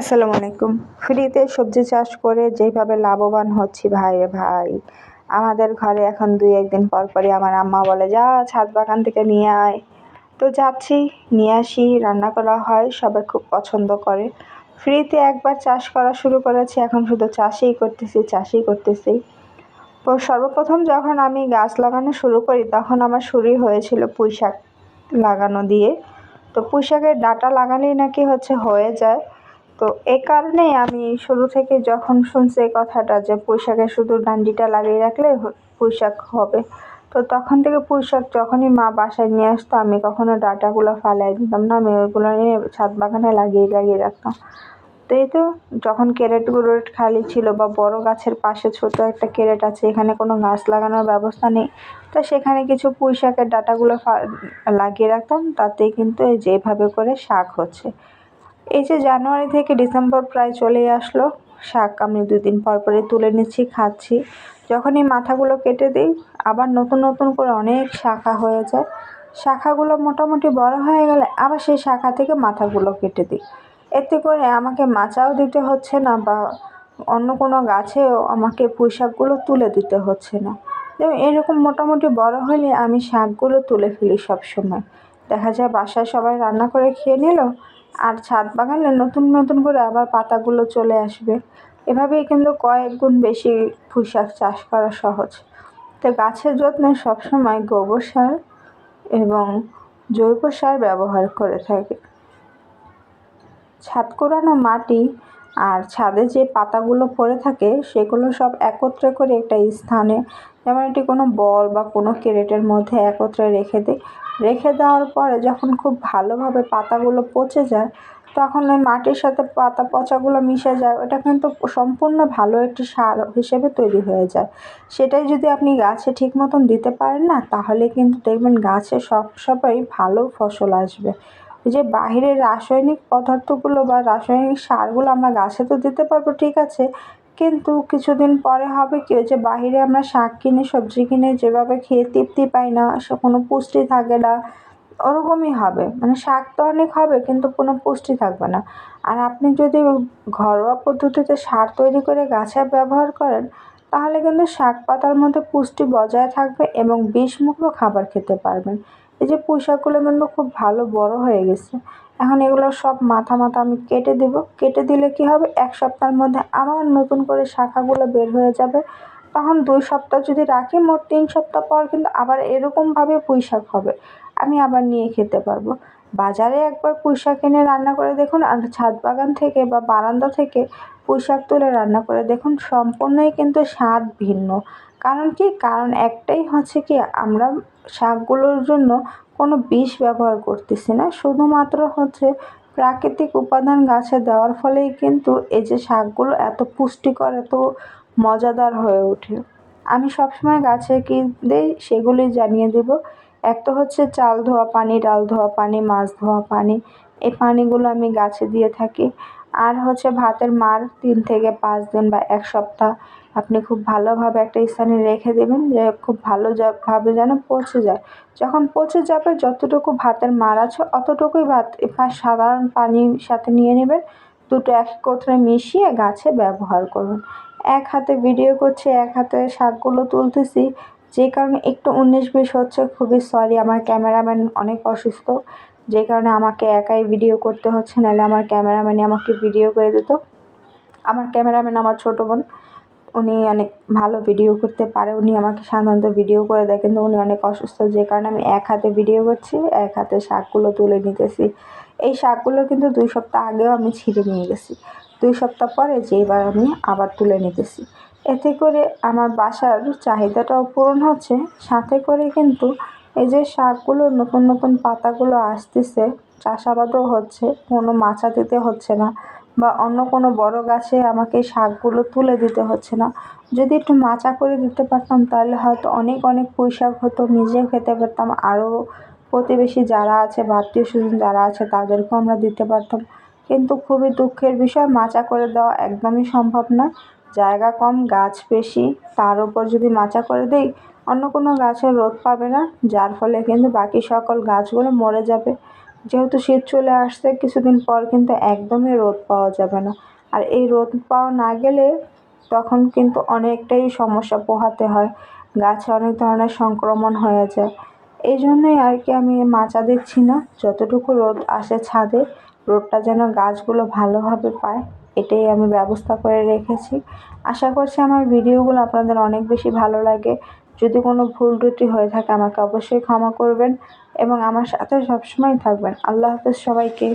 আসসালামু আলাইকুম। ফ্রিতে সবজি চাষ করে যেইভাবে লাভবান হচ্ছি ভাই ভাই, আমাদের ঘরে এখন দুই একদিন পর পরই আমার আম্মা বলে, যা ছাদ বাগান থেকে নিয়ে আয়। তো যাচ্ছি, নিয়ে আসি, রান্না করা হয়, সবাই খুব পছন্দ করে। ফ্রিতে একবার চাষ করা শুরু করেছি, এখন শুধু চাষই করতেছি চাষই করতেছি। তো সর্বপ্রথম যখন আমি গাছ লাগানো শুরু করি, তখন আমার শুরুই হয়েছিল পুঁই শাক লাগানো দিয়ে। তো পুঁই শাকের ডাঁটা লাগালেই নাকি হচ্ছে হয়ে যায়। তো এ কারণেই আমি শুরু থেকে যখন শুনছি এই কথাটা যে পুঁই শাকের শুধু ডান্ডিটা লাগিয়ে রাখলে পুঁই শাক হবে। তো তখন থেকে পুঁই শাক যখনই মা বাসায় নিয়ে আসতো, আমি কখনো ডাঁটাগুলো ফালাই দিতাম না, আমি ওইগুলো নিয়ে ছাদ বাগানে লাগিয়ে লাগিয়ে রাখতাম। তো এই তো যখন ক্যারেটগুলো খালি ছিল বা বড় গাছের পাশে ছোট একটা ক্যারেট আছে, এখানে কোনো গাছ লাগানোর ব্যবস্থা নেই, তো সেখানে কিছু পুঁই শাকের ডাঁটাগুলো লাগিয়ে রাখতাম তাতেই কিন্তু এই যেভাবে করে শাক হচ্ছে। এই যে জানুয়ারি থেকে ডিসেম্বর প্রায় চলেই আসলো। শাক আমি দুদিন পর পরে তুলে নিচ্ছি, খাচ্ছি। যখন এই মাথাগুলো কেটে দিই, আবার নতুন নতুন করে অনেক শাখা হয়ে যায়। শাখাগুলো মোটামুটি বড় হয়ে গেলে আবার সেই শাখা থেকে মাথাগুলো কেটে দিই। এতে করে আমাকে মাচাও দিতে হচ্ছে না বা অন্য কোনো গাছেও আমাকে পুঁই শাকগুলো তুলে দিতে হচ্ছে না। যেমন এরকম মোটামুটি বড় হলে আমি শাকগুলো তুলে ফেলি সবসময়। দেখা যায় বাসায় সবাই রান্না করে খেয়ে নিল আর ছাদ বাগানে নতুন নতুন করে আবার পাতাগুলো চলে আসবে। এভাবেই কিন্তু কয়েক গুণ বেশি পুঁই শাক চাষ করা সহজ। তো গাছের যত্নে সবসময় গোবর সার এবং জৈব সার ব্যবহার করে থাকে। ছাদ কোরানো মাটি আর ছাদে যে পাতাগুলো পড়ে থাকে, সেগুলো সব একত্রে করে একটা স্থানে যেমন এটি কোনো বল বা কোনো ক্যারেটের মধ্যে একত্রে রেখে দিই রেখে দেওয়ার পরে যখন খুব ভালোভাবে পাতাগুলো পচে যায়, তখন ওই মাটির সাথে পাতা পচাগুলো মিশে যায়। ওটা কিন্তু সম্পূর্ণ ভালো একটি সার হিসেবে তৈরি হয়ে যায়। সেটাই যদি আপনি গাছে ঠিক মতন দিতে পারেন না, তাহলে কিন্তু দেখবেন গাছে সব সবাই ভালো ফসল আসবে। যে বাহিরের রাসায়নিক পদার্থগুলো বা রাসায়নিক সারগুলো আমরা গাছে তো দিতে পারব, ঠিক আছে কিন্তু কিছুদিন পরে হবে কি যে বাহিরে আমরা শাক কিনে, সবজি কিনে, যেভাবে খেয়ে তৃপ্তি পাই না, সে কোনো পুষ্টি থাকে না, ওরকমই হবে। মানে শাক তো অনেক হবে, কিন্তু কোনো পুষ্টি থাকবে না। আর আপনি যদি ঘরোয়া পদ্ধতিতে সার তৈরি করে গাছে ব্যবহার করেন, তাহলে কিন্তু শাক পাতার মধ্যে পুষ্টি বজায় থাকবে এবং বিষমুক্ত খাবার খেতে পারবেন। এই যে পুঁইশাকগুলো কিন্তু খুব ভালো বড় হয়ে গেছে। এখন এগুলো সব মাথা মাথা আমি কেটে দেব। কেটে দিলে কি হবে? এক সপ্তাহের মধ্যে আবার নতুন করে শাখাগুলো বের হয়ে যাবে। তখন দুই সপ্তাহ যদি রাখি, মোট তিন সপ্তাহ পর কিন্তু আবার এরকমভাবে পুঁই শাক হবে। আমি আবার নিয়ে খেতে পারব। বাজারে একবার পুঁই শাক এনে রান্না করে দেখুন আর ছাদ বাগান থেকে বা বারান্দা থেকে পুঁই শাক তুলে রান্না করে দেখুন সম্পূর্ণই কিন্তু স্বাদ ভিন্ন। কারণ কি? কারণ একটাই হচ্ছে কি, আমরা শাকগুলোর জন্য কোনো বিষ ব্যবহার করতেছি না। শুধুমাত্র হচ্ছে প্রাকৃতিক উপাদান গাছে দেওয়ার ফলেই কিন্তু এই যে শাকগুলো এত পুষ্টিকর, এত মজাদার হয়ে ওঠে। আমি সবসময় গাছে কী দিই সেগুলি জানিয়ে দেব। এক তো হচ্ছে চাল ধোয়া পানি, ডাল ধোয়া পানি, মাছ ধোয়া পানি, এই পানিগুলো আমি গাছে দিয়ে থাকি। আর হচ্ছে ভাতের মার তিন থেকে পাঁচ দিন বা এক সপ্তাহ আপনি খুব ভালোভাবে একটা স্থানে রেখে দেবেন যে খুব ভালো ভাবে যেন পচে যায়। যখন পচে যাবে, যতটুকু ভাতের মার আছে, অতটুকুই ভাত সাধারণ পানির সাথে নিয়ে নেবেন। দুটো একত্রে মিশিয়ে গাছে ব্যবহার করুন। এক হাতে ভিডিও করছি, এক হাতে শাকগুলো তুলতেছি যে কারণে একটু উনিশ বিশ হচ্ছে, খুবই সরি আমার ক্যামেরাম্যান অনেক অসুস্থ। যে কারণে আমাকে একাই ভিডিও করতে হচ্ছে, নাহলে আমার ক্যামেরাম্যানই আমাকে ভিডিও করে দিত। আমার ক্যামেরাম্যান আমার ছোটো বোন, উনি অনেক ভালো ভিডিও করতে পারে, উনি আমাকে সাধারণত ভিডিও করে দেয়, কিন্তু উনি অনেক অসুস্থ, যে কারণে আমি এক হাতে ভিডিও করছি, এক হাতে শাকগুলো তুলে নিতেছি। এই শাকগুলো কিন্তু দুই সপ্তাহ আগেও আমি ছিঁড়ে নিয়ে গেছি। দুই সপ্তাহ পরে যে এবার আমি আবার তুলে নিতেছি। এতে করে আমার বাসার চাহিদাটাও পূরণ হচ্ছে। সাথে করে কিন্তু এই যে শাকগুলো, নতুন নতুন পাতাগুলো আসতেছে, চাষাবাদও হচ্ছে, কোনো মাচা দিতে হচ্ছে না বা অন্য কোনো বড় গাছে আমাকে শাকগুলো তুলে দিতে হচ্ছে না। যদি একটু মাচা করে দিতে পারতাম, তাহলে হয়তো অনেক অনেক পুঁই হতো, নিজেও খেতে পারতাম। আরও প্রতিবেশী যারা আছে বা আত্মীয় স্বজন যারা আছে, তাদেরকেও আমরা দিতে পারতাম। কিন্তু খুবই দুঃখের বিষয়, মাচা করে দেওয়া একদমই সম্ভব না জায়গা কম, গাছ বেশি, তার উপর যদি মাচা করে দিই, অন্য কোনো গাছের রোদ পাবে না, যার ফলে কিন্তু বাকি সকল গাছগুলো মরে যাবে। যেহেতু শীত চলে আসছে, কিছুদিন পর কিন্তু একদমই রোদ পাওয়া যাবে না। আর এই রোদ পাওয়া না গেলে তখন কিন্তু অনেকটাই সমস্যা পোহাতে হয়। গাছে অনেক ধরনের সংক্রমণ হয়ে যায়। এই জন্যই আর কি আমি মাচা দিচ্ছি না। যতটুকু রোদ আসে ছাদে, রোদটা যেন গাছগুলো ভালোভাবে পায়। এটাই আমি ব্যবস্থা করে রেখেছি। আশা করছি আমার ভিডিওগুলো আপনাদের অনেক বেশি ভালো লাগে। যদি কোনো ভুল ত্রুটি হয়ে থাকে আমাকে অবশ্যই ক্ষমা করবেন এবং আমার সাথে সবসময় থাকবেন। আল্লাহ হাফেজ সবাইকে।